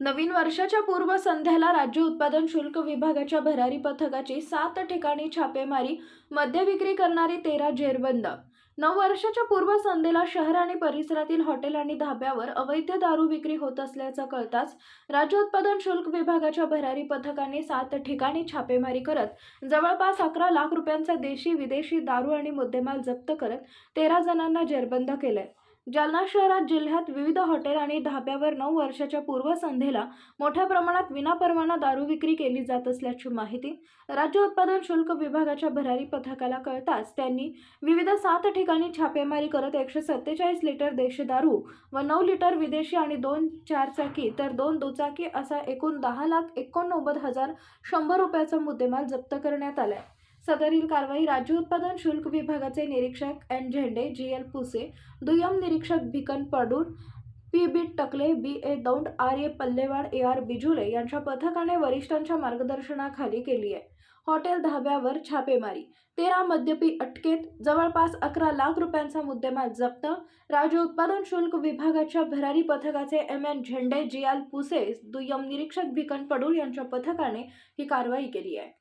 नवीन वर्षाच्या पूर्वसंध्येला राज्य उत्पादन शुल्क विभागाच्या भरारी पथकाची सात ठिकाणी छापेमारी मद्य विक्री करणारी तेरा जेरबंद. नऊ वर्षाच्या पूर्वसंध्येला शहर आणि परिसरातील हॉटेल आणि धाब्यावर अवैध दारू विक्री होत असल्याचं कळताच राज्य उत्पादन शुल्क विभागाच्या भरारी पथकाने सात ठिकाणी छापेमारी करत जवळपास अकरा लाख रुपयांचा देशी विदेशी दारू आणि मुद्देमाल जप्त करत तेरा जणांना जेरबंद केलंय. जालना शहरात जिल्ह्यात विविध हॉटेल आणि धाब्यावर नऊ वर्षाच्या पूर्वसंध्येला मोठ्या प्रमाणात विनापरवाना दारू विक्री केली जात असल्याची माहिती राज्य उत्पादन शुल्क विभागाच्या भरारी पथकाला कळताच त्यांनी विविध सात ठिकाणी छापेमारी करत एकशे सत्तेचाळीस लिटर देशी दारू व नऊ लिटर विदेशी आणि दोन चारचाकी तर दोन दुचाकी असा एकूण दहा लाख एकोणनव्वद हजार शंभर रुपयाचा मुद्देमाल जप्त करण्यात आलाय. सदरील कारवाई राज्य उत्पादन शुल्क विभागाचे निरीक्षक एन झेंडे जी एल पुसे दुय्यम निरीक्षक Bhikan Padur P B Takle B A Daund R A Pallewad A R Bijule यांच्या पथकाने वरिष्ठांच्या मार्गदर्शनाखाली केली आहे. हॉटेल धाब्यावर छापेमारी. तेरा मद्यपी अटकेत जवळपास अकरा लाख रुपयांचा मुद्देमाल जप्त. राज्य उत्पादन शुल्क विभागाच्या भरारी पथकाचे एम एन झेंडे जी आल पुसे दुय्यम निरीक्षक भिकन पडूल यांच्या पथकाने ही कारवाई केली आहे.